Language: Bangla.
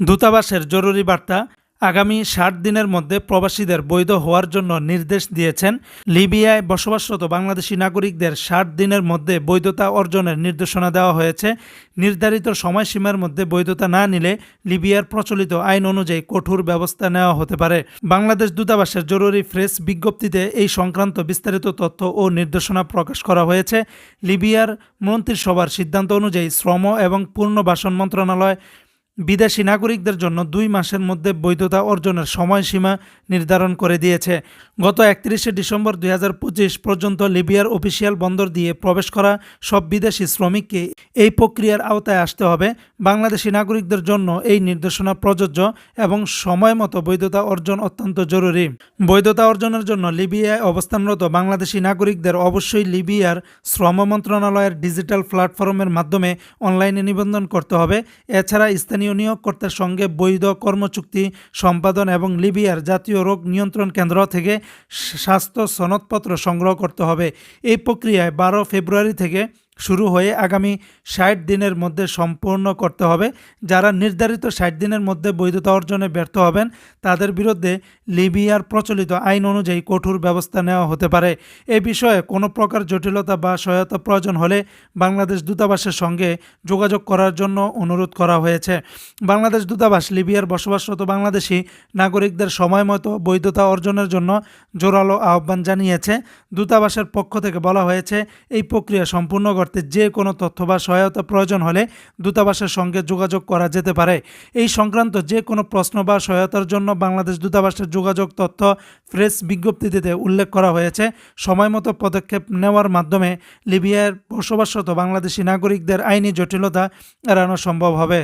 দূতাবাসের জরুরি বার্তা আগামী ষাট দিনের মধ্যে প্রবাসীদের বৈধ হওয়ার জন্য নির্দেশ দিয়েছেন লিবিয়ায় বসবাসরত বাংলাদেশি নাগরিকদের ষাট দিনের মধ্যে বৈধতা অর্জনের নির্দেশনা দেওয়া হয়েছে। নির্ধারিত সময়সীমার মধ্যে বৈধতা না নিলে লিবিয়ার প্রচলিত আইন অনুযায়ী কঠোর ব্যবস্থা নেওয়া হতে পারে। বাংলাদেশ দূতাবাসের জরুরি প্রেস বিজ্ঞপ্তিতে এই সংক্রান্ত বিস্তারিত তথ্য ও নির্দেশনা প্রকাশ করা হয়েছে। লিবিয়ার মন্ত্রিসভার সিদ্ধান্ত অনুযায়ী শ্রম এবং পুনর্বাসন মন্ত্রণালয় বিদেশি নাগরিকদের জন্য দুই মাসের মধ্যে বৈধতা অর্জনের সময়সীমা নির্ধারণ করে দিয়েছে। গত একত্রিশে ডিসেম্বর দুই হাজার পঁচিশ পর্যন্ত লিবিয়ার অফিসিয়াল বন্দর দিয়ে প্রবেশ করা সব বিদেশি শ্রমিককে এই প্রক্রিয়ার আওতায় আসতে হবে। বাংলাদেশি নাগরিকদের জন্য এই নির্দেশনা প্রযোজ্য এবং সময় মতো বৈধতা অর্জন অত্যন্ত জরুরি। বৈধতা অর্জনের জন্য লিবিয়ায় অবস্থানরত বাংলাদেশি নাগরিকদের অবশ্যই লিবিয়ার শ্রম মন্ত্রণালয়ের ডিজিটাল প্ল্যাটফর্মের মাধ্যমে অনলাইনে নিবন্ধন করতে হবে। এছাড়া স্থানীয় নিয়োগকর্তার সঙ্গে বৈধ কর্মচুক্তি, সম্পাদন এবং লিবিয়ার জাতীয় রোগ নিয়ন্ত্রণ কেন্দ্র থেকে স্বাস্থ্য সনদপত্র সংগ্রহ করতে হবে। এই প্রক্রিয়ায় বারো ফেব্রুয়ারি থেকে শুরু হয়ে আগামী ষাট দিনের মধ্যে সম্পূর্ণ করতে হবে। যারা নির্ধারিত ষাট দিনের মধ্যে বৈধতা অর্জনে ব্যর্থ হবেন, তাদের বিরুদ্ধে লিবিয়ার প্রচলিত আইন অনুযায়ী কঠোর ব্যবস্থা নেওয়া হতে পারে। এ বিষয়ে কোনো প্রকার জটিলতা বা সহায়তা প্রয়োজন হলে বাংলাদেশ দূতাবাসের সঙ্গে যোগাযোগ করার জন্য অনুরোধ করা হয়েছে। বাংলাদেশ দূতাবাস লিবিয়ার বসবাসরত বাংলাদেশি নাগরিকদের সময় মতো বৈধতা অর্জনের জন্য জোরালো আহ্বান জানিয়েছে। দূতাবাসের পক্ষ থেকে বলা হয়েছে, এই প্রক্রিয়া সম্পূর্ণ করতে যে কোনো তথ্য বা সহায়তা প্রয়োজন হলে দূতাবাসের সঙ্গে যোগাযোগ করা যেতে পারে। এই সংক্রান্ত যে কোনো প্রশ্ন বা সহায়তার জন্য বাংলাদেশ দূতাবাসের যোগাযোগ তথ্য প্রেস বিজ্ঞপ্তিতে উল্লেখ করা হয়েছে। সময়মতো পদক্ষেপ নেওয়ার মাধ্যমে লিবিয়ার বসবাসরত বাংলাদেশি নাগরিকদের আইনি জটিলতা এড়ানো সম্ভব হবে।